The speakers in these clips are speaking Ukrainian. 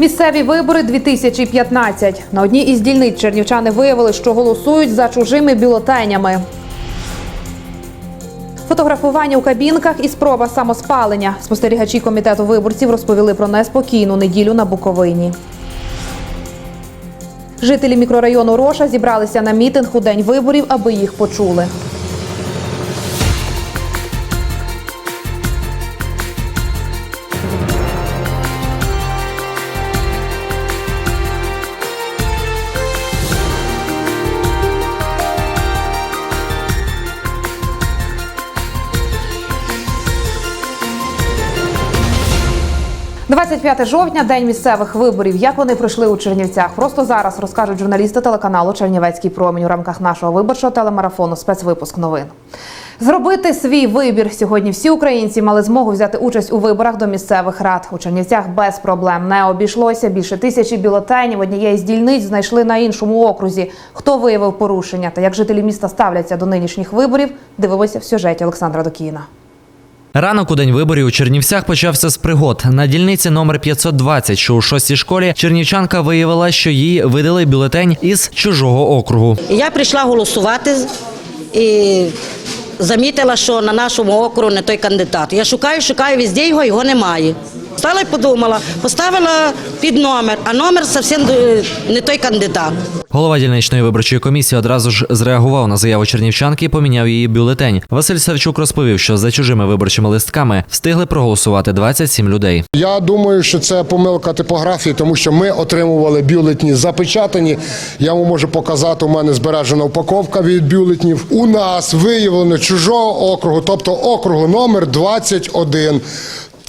Місцеві вибори 2015. На одній із дільниць чернівчани виявили, що голосують за чужими бюлетенями. Фотографування у кабінках і спроба самоспалення. Спостерігачі комітету виборців розповіли про неспокійну неділю на Буковині. Жителі мікрорайону Роша зібралися на мітинг у день виборів, аби їх почули. – 25 жовтня, день місцевих виборів. Як вони пройшли у Чернівцях? Просто зараз розкажуть журналісти телеканалу Чернівецький промінь у рамках нашого виборчого телемарафону. Спецвипуск новин. Зробити свій вибір сьогодні. Всі українці мали змогу взяти участь у виборах до місцевих рад. У Чернівцях без проблем не обійшлося. Більше тисячі бюлетенів однієї з дільниць знайшли на іншому окрузі. Хто виявив порушення та як жителі міста ставляться до нинішніх виборів? Дивимося в сюжеті Олександра Докіна. Ранок у день виборів у Чернівцях почався з пригод. На дільниці номер 520, що у шостій школі, чернівчанка виявила, що їй видали бюлетень із чужого округу. Я прийшла голосувати і замітила, що на нашому округу не той кандидат. Я шукаю, шукаю везде його, його немає. Стала і подумала, поставила під номер, а номер зовсім е, не той кандидат. Голова дільничної виборчої комісії одразу ж зреагував на заяву чернівчанки і поміняв її бюлетень. Василь Савчук розповів, що за чужими виборчими листками встигли проголосувати 27 людей. Я думаю, що це помилка типографії, тому що ми отримували бюлетні запечатані. Я вам можу показати, у мене збережена упаковка від бюлетнів. У нас виявлено чужого округу, тобто округу номер 21.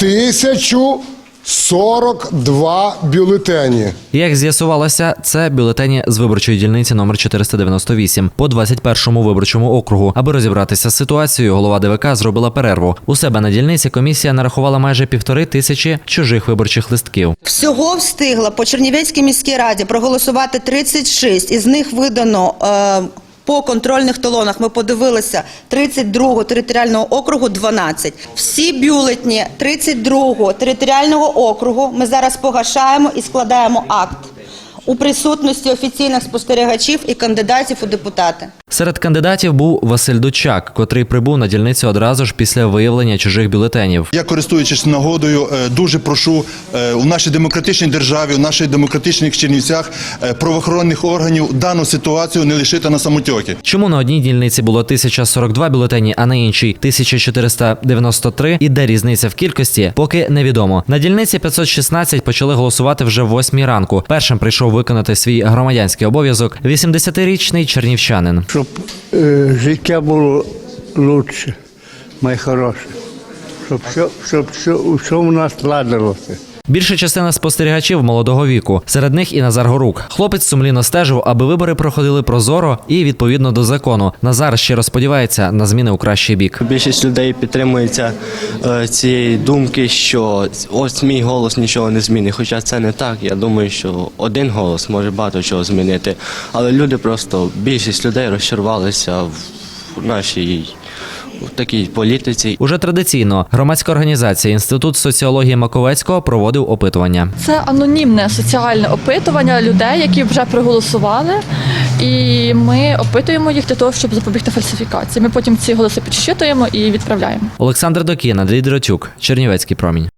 1042 бюлетені. Як з'ясувалося, це бюлетені з виборчої дільниці номер 498 по 21-му виборчому округу. Аби розібратися з ситуацією, голова ДВК зробила перерву. У себе на дільниці комісія нарахувала майже півтори тисячі чужих виборчих листків. Всього встигла по Чернівецькій міській раді проголосувати 36, із них видано е, по контрольних талонах. Ми подивилися 32-го територіального округу 12. Всі бюлетні 32-го територіального округу ми зараз погашаємо і складаємо акт у присутності офіційних спостерігачів і кандидатів у депутати. Серед кандидатів був Василь Дучак, котрий прибув на дільницю одразу ж після виявлення чужих бюлетенів. Я користуючись нагодою, е, дуже прошу е, у нашій демократичній державі, у наших демократичних Чернівцях е, правоохоронних органів дану ситуацію не лишити на самотьокі. Чому на одній дільниці було 1042 бюлетені, а на іншій 1493 і де різниця в кількості, поки невідомо. На дільниці 516 почали голосувати вже в 8 ранку. Першим прийшов виконати свій громадянський обов'язок 80-річний чернівчанин. Щоб е, життя було краще, найхороше, щоб все, щоб все, все у нас ладилося. Більша частина спостерігачів молодого віку. Серед них і Назар Горук. Хлопець сумлінно стежив, аби вибори проходили прозоро і відповідно до закону. Назар щиро сподівається на зміни у кращий бік. Більшість людей підтримується е, цієї думки, що ось мій голос нічого не змінить. Хоча це не так. Я думаю, що один голос може багато чого змінити. Але люди просто більшість людей розчарувалися в нашій в такій політиці. Уже традиційно громадська організація Інститут соціології Маковецького проводив опитування. Це анонімне соціальне опитування людей, які вже проголосували, і ми опитуємо їх для того, щоб запобігти фальсифікації. Ми потім ці голоси підсчитуємо і відправляємо. Олександр Докіна, Андрій Дротюк, Чернівецький промінь.